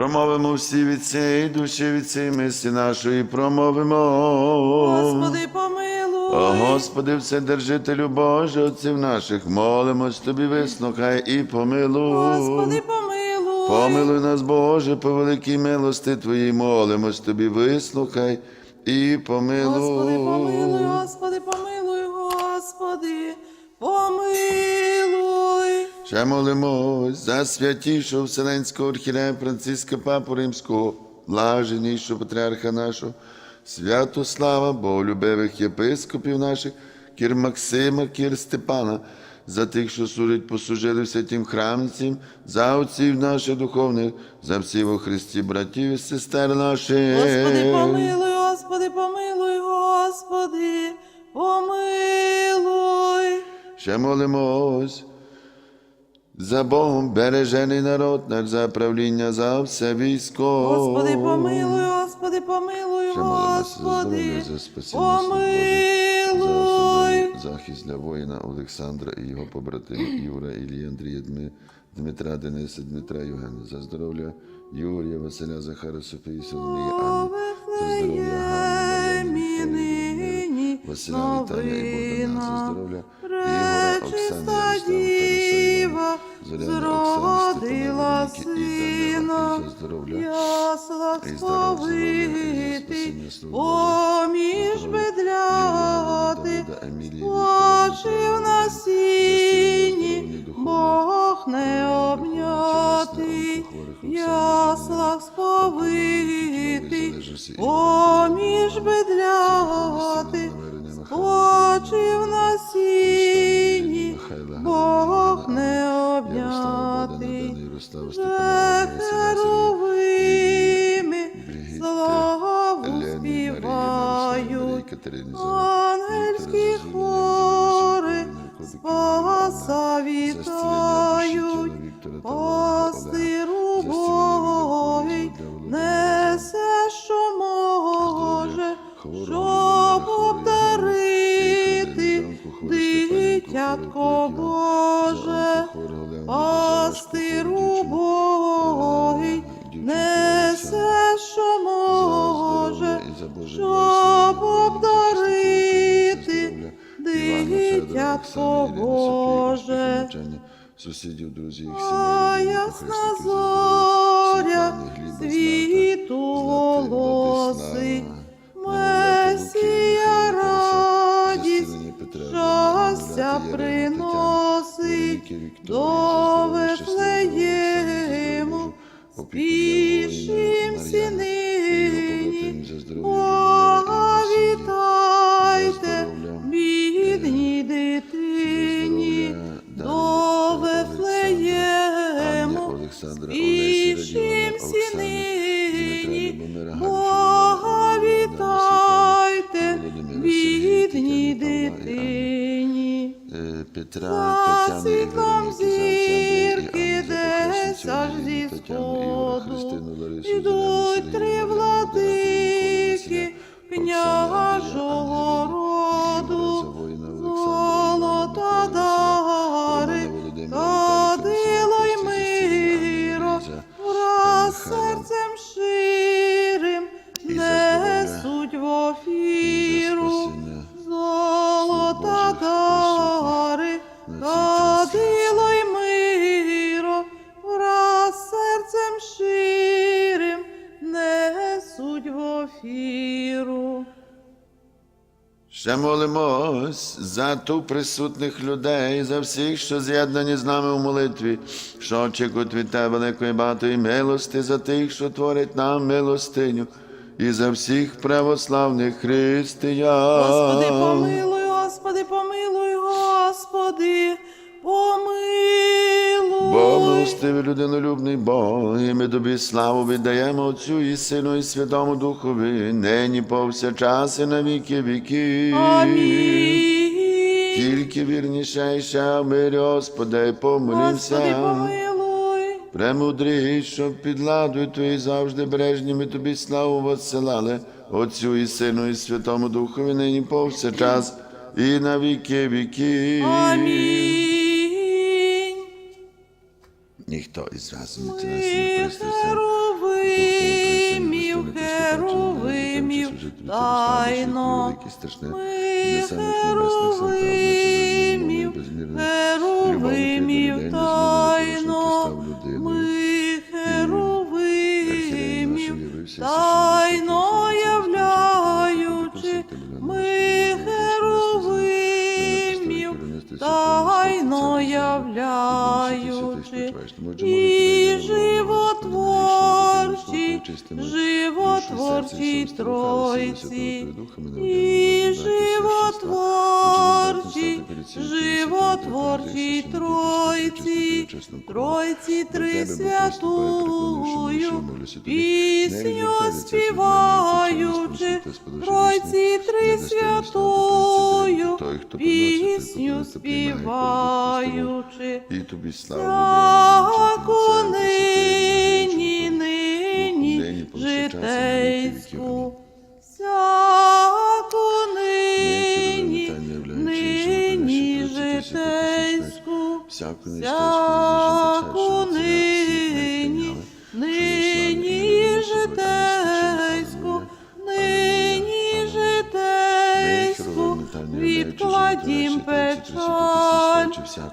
Промовимо всі від цієї душі, від цієї мислі нашої, промовимо. Господи, помилуй. О, Господи, Вседержителю Боже, отців наших, молимось Тобі, вислухай і помилуй. Господи, помилуй. Помилуй нас, Боже, по великій милости Твоїй, молимось Тобі, вислухай і помилуй. Господи, помилуй, Господи, помилуй, Ще молимось за святішого Вселенського архірея Франциска Папу Римського, блаженнішого патріарха нашого, Святослава, боголюбивих єпископів наших, кір Максима, кір Степана, за тих, що служать, послужили в святім храмці, за отців наших духовних, за всіх во Христі братів і сестер наших. Господи, помилуй, Господи, помилуй, Господи, помилуй. Ще молимось. За Богом бережений народ наш, за правління, за все військо. Господи, помилуй, Господи, помилуй, Ще Господи, за спасіння слуг за помилуй. захист для воїна Олександра і його побратимів Ігора, Ілії, Андрія, Дми- Дмитра, Дениса, Дмитра, Євгена, за здоров'я Юрія, Василя, Захара, Софії, Соломії, Анни, за здоров'я Ганни, Василя, Віталія і Богдана, за здоров'я Ігора, Оксани, Ярослава, Таруса, і Данила, сина, і за здоров'я ясла і здоров'я, здоров'я, і сповити, спасіння слуг поміж бедляти, Віктора, на сіні, Бог не обнятий, яслах сповитий, поміж бедляти, Плачив щоб обдарити дитятко Боже. Сусідів, друзів, ясна зоря світу волоси, Месія радість, щастя приносить до Петра, Тетяни і Вероніки, за зірки Анни, сходу Христину, Ларису, владики Ніколу, Василя, княжого молимось за ту присутних людей, за всіх, що з'єднані з нами у молитві, що очікують від тебе великої багатої милости, за тих, що творять нам милостиню, і за всіх православних християн. Господи, помилуй, Господи, помилуй, Господи, помилуй. Бо милостивий людинолюбний Бог, і ми тобі славу віддаємо Отцю і Сину, і Святому Духові, нині повсякчас і на віки віки. Амінь. Тільки вірнішейше, в мирі Господи, Господи, помолімся. помилуй. Премудрий, щоб під ладою Твої завжди бережні ми тобі славу воссилали, Отцю і Сину, і Святому Духові, нині повсякчас, і на віки віки. Амінь. Ніхто із вас не нас не пристрасив геровимів тайно, ми геровимів пісню співаючи, Тройці три святую, пісню співаючи, І тобі славу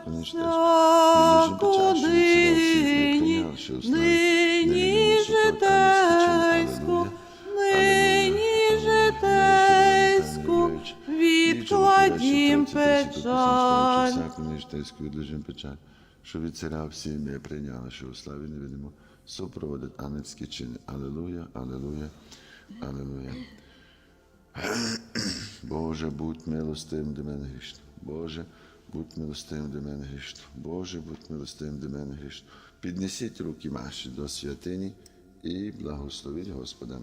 печаль, всяку нині, нині, житейську, нині, житейську, відкладім печаль. Всяку ніжтейську відложим печаль, що від царя всі ім'я прийняли, що у славі невидимо супроводить ангельські чини. Алілуя, алілуя, алілуя. Боже, будь милостивим до мене грішно. Боже, будь милостивим до мене грішно. Боже, будь милостивим до мене грішно. Піднесіть руки ваші до святині і благословіть Господа.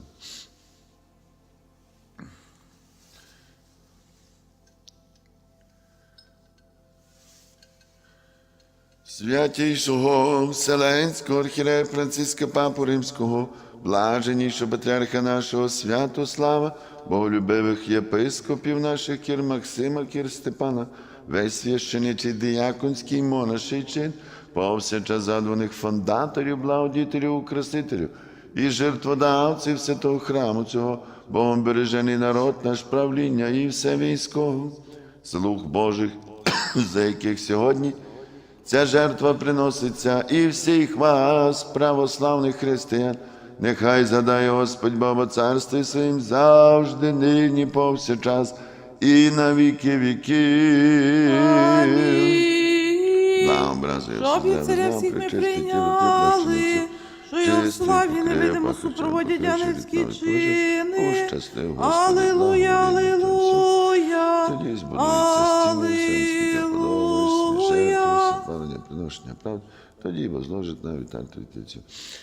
Святійшого Вселенського архірея Франциска Папу Римського, блаженнішого патріарха нашого Святослава, боголюбивих єпископів наших Кір Максима, Кір Степана, весь священичий діяконський монаший чин, повсякчас задваних фондаторів, благодітелів, украсителів і жертводавців святого храму цього, Богом бережений народ наш правління і все військо, слуг Божих, за яких сьогодні Ця жертва приноситься і всіх вас, православних християн, нехай задає Господь Баба царстві своїм завжди, нині, повсякчас і на віки віків. На образу Щоб і царя всіх ми прийняли, що його славі невидимо супроводять ангельські чини. Аллилуйя, аллилуйя, Тоді збудується стіни аллилуйя. Славлення, приношення правди, тоді возложить на віталь тридцятцю.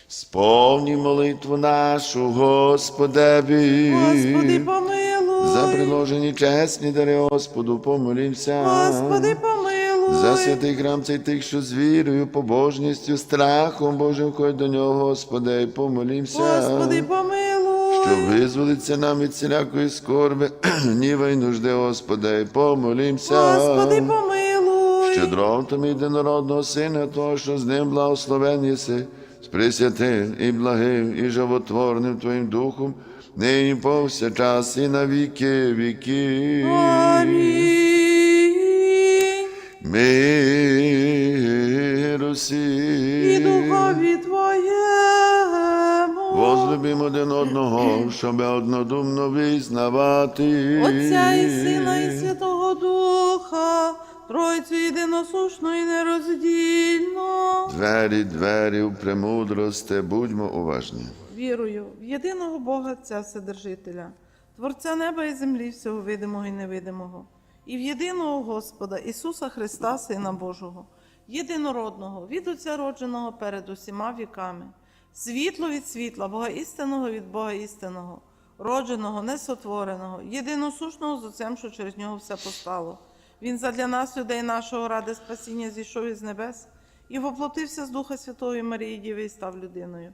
Сповні молитву нашу, Господеві. Господи, помилуй. За приложені чесні дари Господу помолімся. Господи, помилуй. За святий храм цей тих, що з вірою, побожністю, страхом Божим ходь до нього, Господи, і помолімся. Господи, помилуй. Що визволиться нам від всілякої скорби, гніва й нужди, Господи, і помолімся. Господи, помилуй. Щедром тому єдинородного Сина Твого, що з ним благословен єси, з пресвятим і благим, і животворним Твоїм Духом, нині повсякчас і на віки віки. Амінь. Миру І духові Твоєму. Возлюбимо один одного, щоб однодумно визнавати. Отця і Сина, і Святого Духа, Тройцю єдиносушну і нероздільну. Двері, двері у премудрости, будьмо уважні. Вірую в єдиного Бога Отця Вседержителя, Творця неба і землі, всього видимого і невидимого, і в єдиного Господа Ісуса Христа, Сина Божого, єдинородного, від Отця родженого перед усіма віками, світло від світла, Бога істинного від Бога істинного, родженого, несотвореного, єдиносушного з Отцем, що через нього все постало. Він задля нас, людей нашого, ради спасіння, зійшов із небес і воплотився з Духа Святого і Марії Діви і став людиною.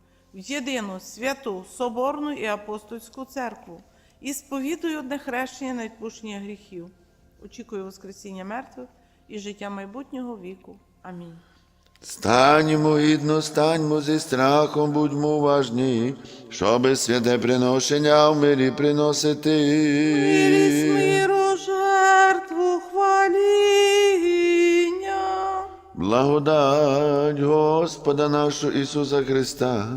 в єдину святу, соборну і апостольську церкву, і сповідую одне хрещення на відпущення гріхів. Очікую Воскресіння мертвих і життя майбутнього віку. Амінь. Станьмо гідно, станьмо зі страхом, будьмо уважні, щоби святе приношення в мирі приносити. Миру жертву хваління. Благодать Господа нашого Ісуса Христа,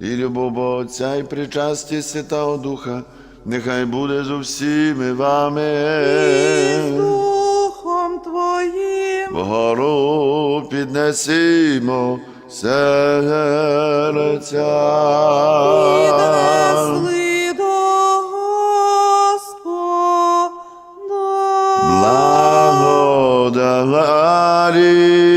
і любов Бога Отця, і причасті Святого Духа, нехай буде з усіми вами. І з Духом Твоїм. Вгору піднесімо серця. Піднесли до Господа. Благодарі,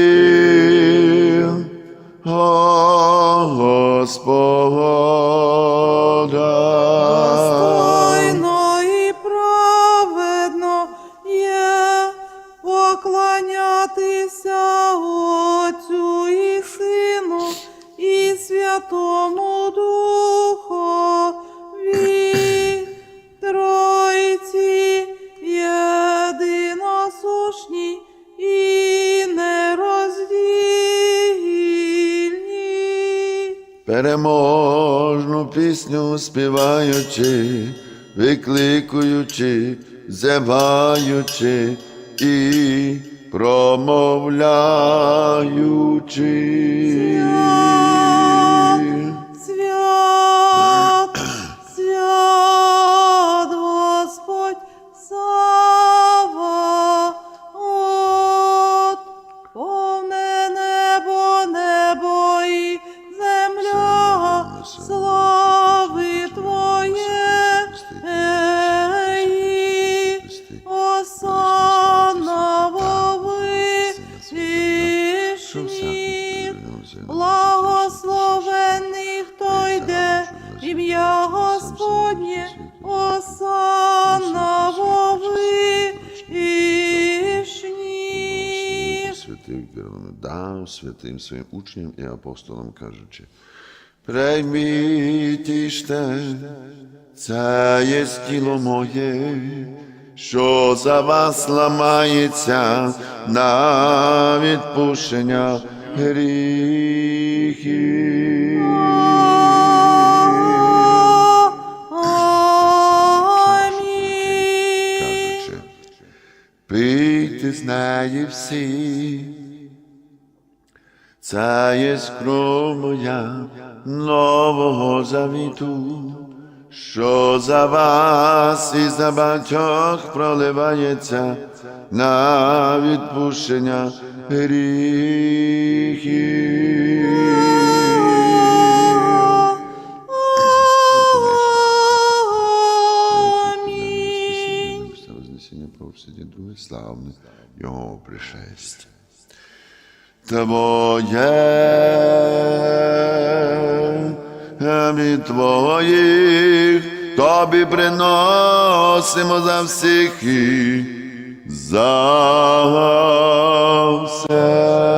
співаючи, викликуючи, зеваючи святим своїм учням і апостолам кажучи, прийміть іште, це є тіло моє, що за вас ламається на відпущення гріхів. Пийте з неї всі. Це є кров моя нового завіту, що за вас і за батьох проливається на відпущення гріхів. Амінь. Славне Його пришестя. Твоє від Твоїх Тобі приносимо за всіх і за все.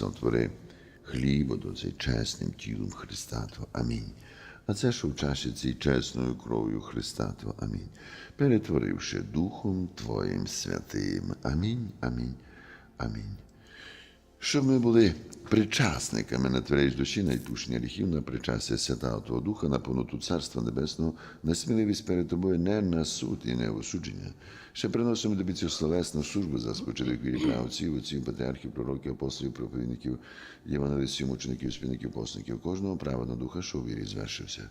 Сотвори хліб до цей чесним тілом Христа Твого. Амінь. А це, що в чаші цій чесною кров'ю Христа Твого. Амінь. Перетворивши Духом Твоїм святим. Амінь, амінь, амінь. Щоб ми були причасниками на твердь душі, на відпущення гріхів, на причастя Святого Духа, на повноту Царства Небесного, на сміливість перед Тобою не на суд і не осудження. Ще приносимо тобі цю словесну службу за спочаток вірі правоців, отців, патріархів, пророків, апостолів, проповідників, євангелистів, мучеників, спільників, посників, кожного права на духа, що у вірі звершився.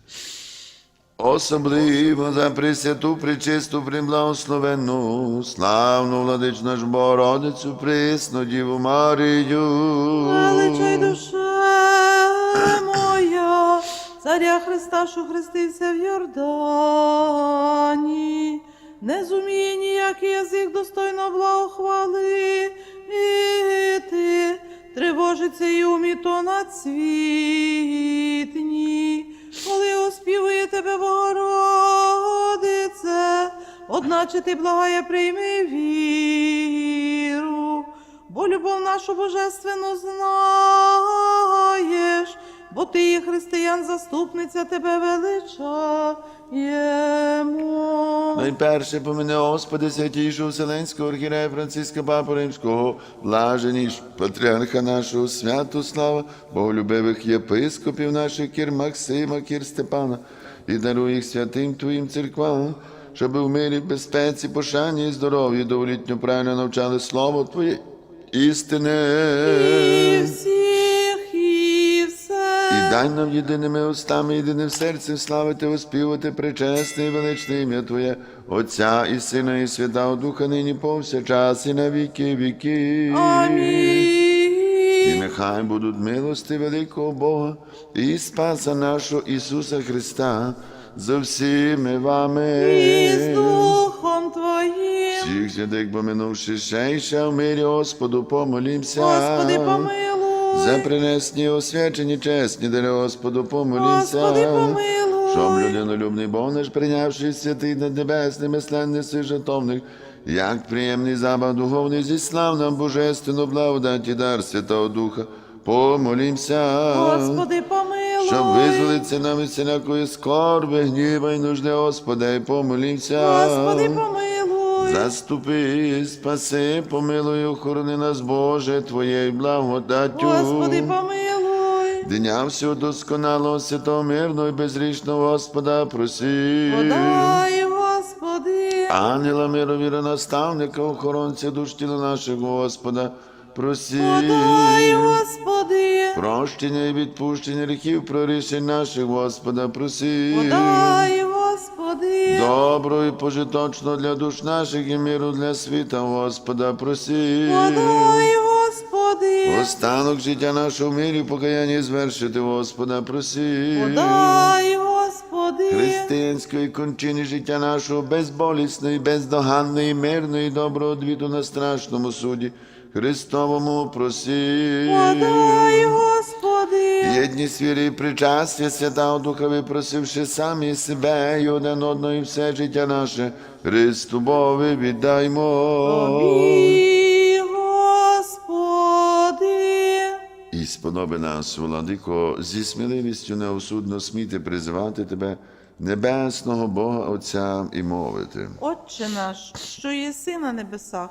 Особливо за пресвяту, пречисту, приблагословенну, славну владич наш Богородицю, пресну Діву Марію. Величай душе моя, царя Христа, що хрестився в Йордані, не зуміє ніякий язик достойно благохвалити, тривожиться і уміто над світні, коли оспівує тебе, Богородице, одначе ти благає прийми віру бо любов нашу божественну знаєш, бо ти є християн, заступниця тебе Найперше помине Господи святійшого Вселенського архірея Франциска Папу Римського, блаженіш патріарха нашого Святослава, боголюбивих єпископів наших Кір Максима, Кір Степана, і даруй їх святим Твоїм церквам, щоб в мирі, безпеці, пошані і здоров'ї доволітньо правильно навчали Слово Твоє істини. І всіх, і все. І дай нам єдиними устами, єдиним серцем славити, оспівати пречесне і величне ім'я Твоє, Отця і Сина, і Святого Духа, нині повсякчас, і на віки віки. І нехай будуть милости великого Бога і Спаса нашого Ісуса Христа за всіми вами. І з Духом Твоїм. Всіх святих поминувши ще й ще в мирі Господу, помолімся. Господи, помилуй. За принесні освячені чесні дари Господу помолімся. Господи, помилуй. Щоб людинолюбний Бог наш прийнявши святий над небесним і сленний сих жертовних, як приємний забав духовний зіслав нам божественну благодать і дар Святого Духа, помолімся. Господи, помилуй. Щоб визволитися нам із всілякої скорби, гніва й нужди, Господи, помолімся. Господи, помилуй. Заступи, спаси, помилуй, охорони нас, Боже, Твоєю благодаттю. Господи, помилуй. Дня всього досконалого, святого, мирного і безрічного Господа, просі. Подай, Господи. Ангела миру, віра, наставника, охоронця душ тіла нашого Господа, просі. Подай, Господи. Прощення і відпущення гріхів, прорішень наших, Господа, просі. Подай. Добро і пожиточно для душ наших і миру для світа, Господа, просі. Подай, Господи. Останок життя нашого в мирі, покаяння звершити, Господа, просі. Подай, Господи. Християнської кончини життя нашого безболісної, бездоганної, мирної, доброго двіту на страшному суді. Христовому просі. Подай, Господи. Єдність віри і причастя Святого Духа випросивши самі себе і один одного і все життя наше, Христу Бові віддаймо. Тобі, Господи. І сподоби нас, владико, зі сміливістю неосудно сміти призивати Тебе, небесного Бога Отця і мовити. Отче наш, що єси на небесах,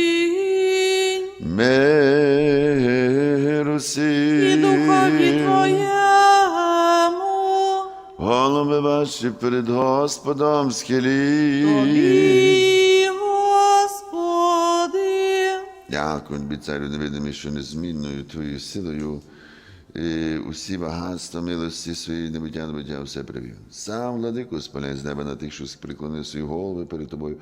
Миру І духові Твоєму. Голови ваші перед Господом схилі. Тобі, Господи. Дякую, тобі, царю невидимий, що незмінною твоєю силою. І усі багатства милості свої небуття небуття все привів. Сам владику спаляй з неба на тих, що приклонив свої голови перед тобою,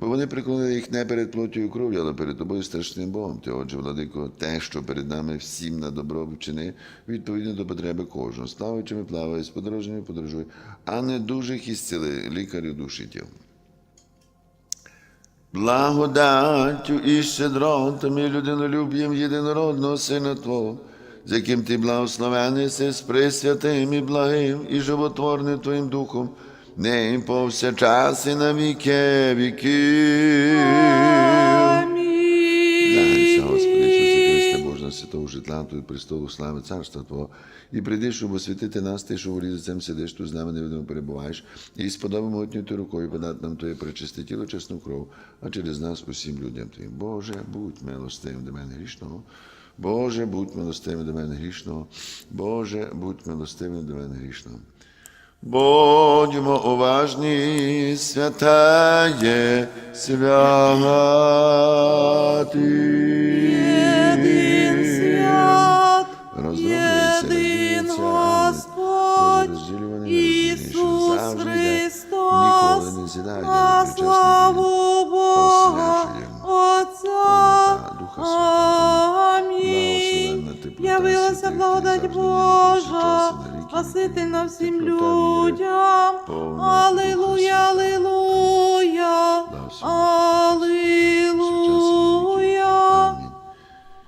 бо вони приклонили їх не перед плоттю і кров'ю, але перед тобою страшним Богом. Ти, отже, владико, те, що перед нами всім на добро вчини, відповідно до потреби кожного. Славичими плавай, з подорожніми подорожуй, а не дужих і зціли, лікарю душі тіл. Благодаттю і щедротами людинолюб'єм єдинородного Сина Твого, з яким ти благословений з пресвятим і благим і животворним Твоїм Духом, не повсякчас і на віки віки. Амінь. Господи Ісусе Христе, Боже, святого житла Твого престолу слави царства Твого, і прийди, щоб освятити нас, ти, що волі за цим сидиш, тут з нами невидимо перебуваєш, і сподобимо отню ти рукою подати нам Твоє пречисте тіло, чесну кров, а через нас усім людям Твоїм. Боже, будь милостивим до мене грішного. Боже, будь милостивим до мене грішного. Боже, будь милостивим до мене грішного. Будьмо уважні, святає святий. Єдин свят, єдин Господь, Ісус Христос, на славу Бога. Отця. Амінь. Явилася благодать Божа, Спасительна всім людям. Аллилуйя, аллилуйя, аллилуйя.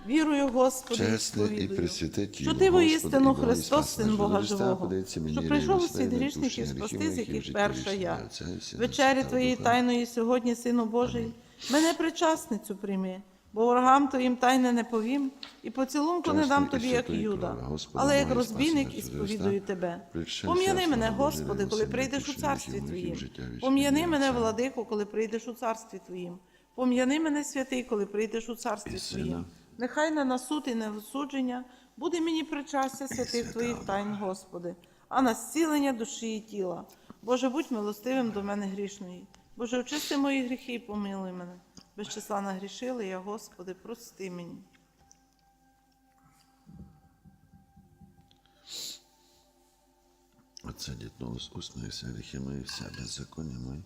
Вірую, Господи, Чесне і сповідую, тіло, що ти Господи, воістину Христос, Син Бога Живого, що прийшов у світ грішників спасти, з яких перша я. Вечері Твоєї тайної сьогодні, Сину Божий, мене причасницю прийми, бо ворогам Твоїм тайне не повім, і поцілунку не дам тобі, як Юда, але як розбійник і сповідую Тебе. Пом'яни мене, Господи, коли прийдеш у царстві Твоїм. Пом'яни мене, владико, коли прийдеш у царстві Твоїм. Пом'яни мене, святий, коли прийдеш у царстві Твоїм. Нехай не на суд і не в судження буде мені причастя святих Твоїх тайн, Господи, а на зцілення душі і тіла. Боже, будь милостивим до мене грішної. Боже, очисти мої гріхи і помилуй мене. Без числа нагрішили я, Господи, прости мені. Уст моїх вся гріхи мої, вся беззаконня мої,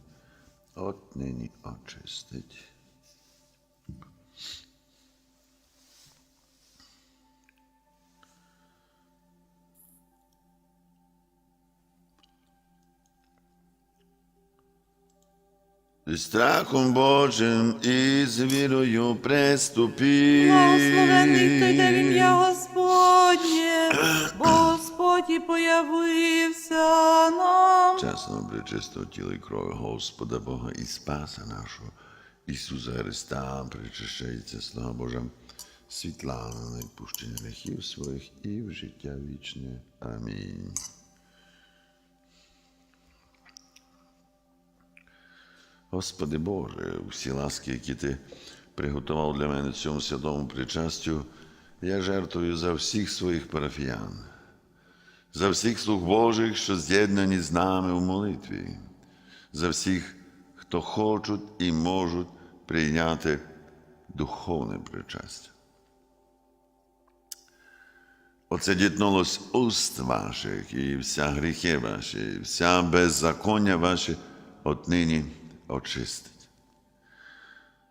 от нині очистить. Страхом Божим і з вірою приступи. Благословений, хто йде ім'я Господнє, бо Господь і появився нам. Чесного пречистого тіла і крові Господа Бога і Спаса нашого Ісуса Христа, причащається слава Божа, світла на відпущення гріхів своїх і в життя вічне. Амінь. Господи Боже, всі ласки, які Ти приготував для мене цьому святому причастю, я жертвую за всіх своїх парафіян за всіх слуг Божих, що з'єднані з нами у молитві, за всіх, хто хочуть і можуть прийняти духовне причастя. Оце дітнуло з уст ваших, і вся гріхи ваші, і вся беззаконня ваші отнині очистить.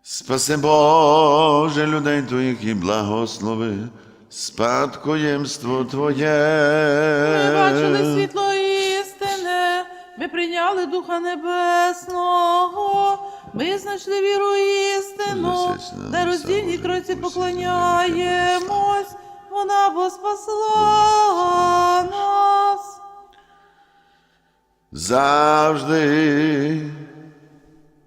Спаси Боже людей Твоїх і благослови спадкоємство Твоє. Ми бачили світло істини, ми прийняли Духа Небесного, ми знайшли віру істину, де роздільній небеса, поклоняємось, вона бо спасла нас. Завжди,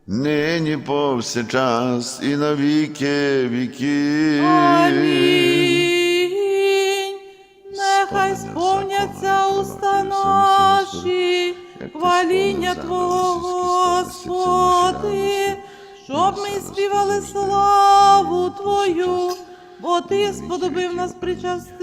нині повсякчас і на віки віки. Амінь. Нехай сповняться уста наші, хваління Твого, Господи, щоб ми співали славу Твою, бо Ти сподобив нас причаститися,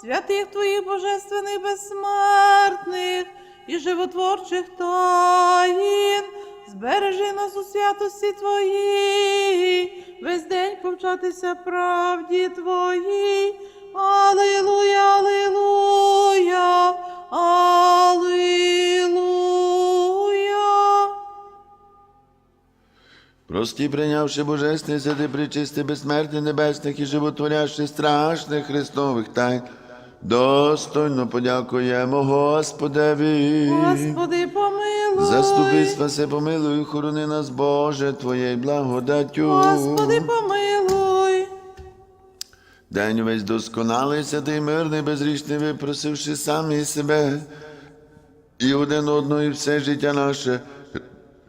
святих Твоїх божественних безсмертних і животворчих таїн. Збережи нас у святості Твоїй, весь день повчатися правді Твоїй. Аллилуйя, аллилуйя, аллилуйя. Прості, прийнявши божественне, святи, причисти, безсмертне, небесних і животворящих страшних Христових тайн, достойно подякуємо Господеві. Господи, помилуй. Заступи, спаси, помилуй, хорони нас, Боже, Твоєю благодаттю. Господи, помилуй. День весь досконалий, святий, мирний, безрічний, випросивши самі себе і один одного, і все життя наше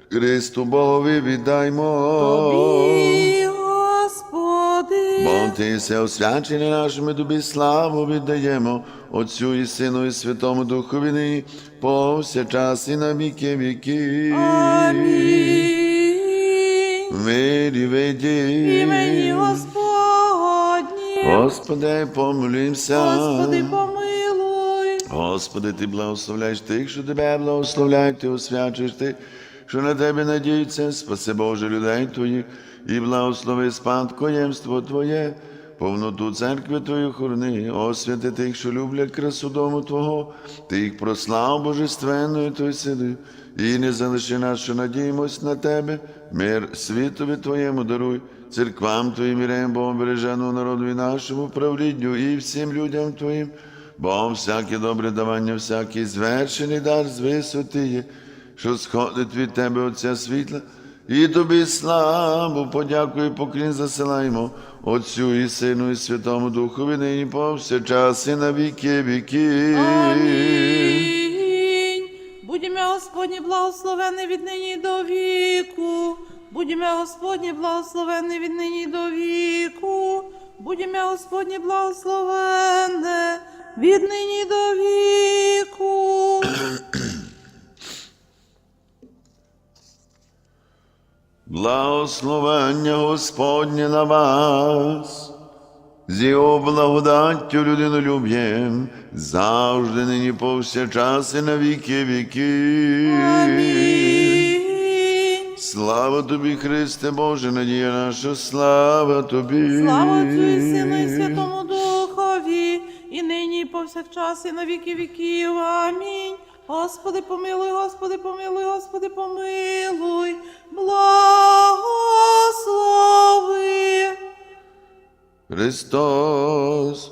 Христу Богові віддаймо. Тобі, Бо Боготися, освячення нашими тобі славу віддаємо, Отцю і Сину, і Святому Духові, повсякчас і на віки віки. Амінь. Мирі веді. Імені Господні. Господи, помолімся. Господи, помилуй. Господи, ти благословляєш тих, що тебе благословляють, ти освячуєш тих, що на тебе надіються, спаси Боже людей Твоїх, і благослови спадкоємство Твоє, повноту церкви Твою хорни, освяти тих, що люблять красу дому Твого, ти їх прослав божественною Твою силою, і не залиши нас, що надіємось на Тебе, мир світові Твоєму даруй, церквам Твоїм і Богом береженого народу і нашому правлінню, і всім людям Твоїм. Бо всяке добре давання, всякий звершений дар з висоти що сходить від тебе Отця світла, і тобі славу, подяку і поклін засилаємо Отцю і Сину, і Святому Духові, нині повсякчас і на віки віки. Амінь. Будьмо Господні благословенний від нині до віку. Будьмо Господні благословенний від нині до віку. Будьмо Господні благословенне від нині до віку. Благословення Господнє на вас, з його благодаттю людинолюб'єм, завжди нині повсякчас і на віки віки. Амінь. Слава тобі, Христе Боже, надія наша, слава тобі. Слава і Сину і Святому Духові, і нині, і повсякчас, і на віки віків. Амінь. Господи, помилуй, Господи, помилуй, Господи, помилуй, благослови. Христос.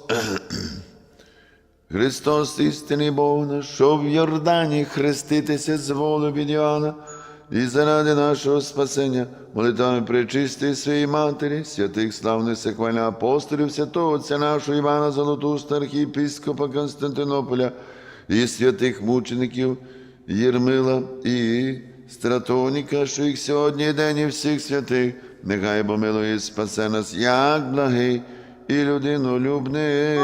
Христос, істинний Бог наш, що в Йордані хреститися з волю від Іоанна, і заради нашого спасення, молитвами пречистої своєї матері, святих славних секвальних апостолів, святого Отця нашого Івана Золотуста, архієпископа Константинополя, і святих мучеників Єрмила і Стратоніка, що їх сьогодні день і всіх святих, нехай бо милує спасе нас, як благий і людинолюбний.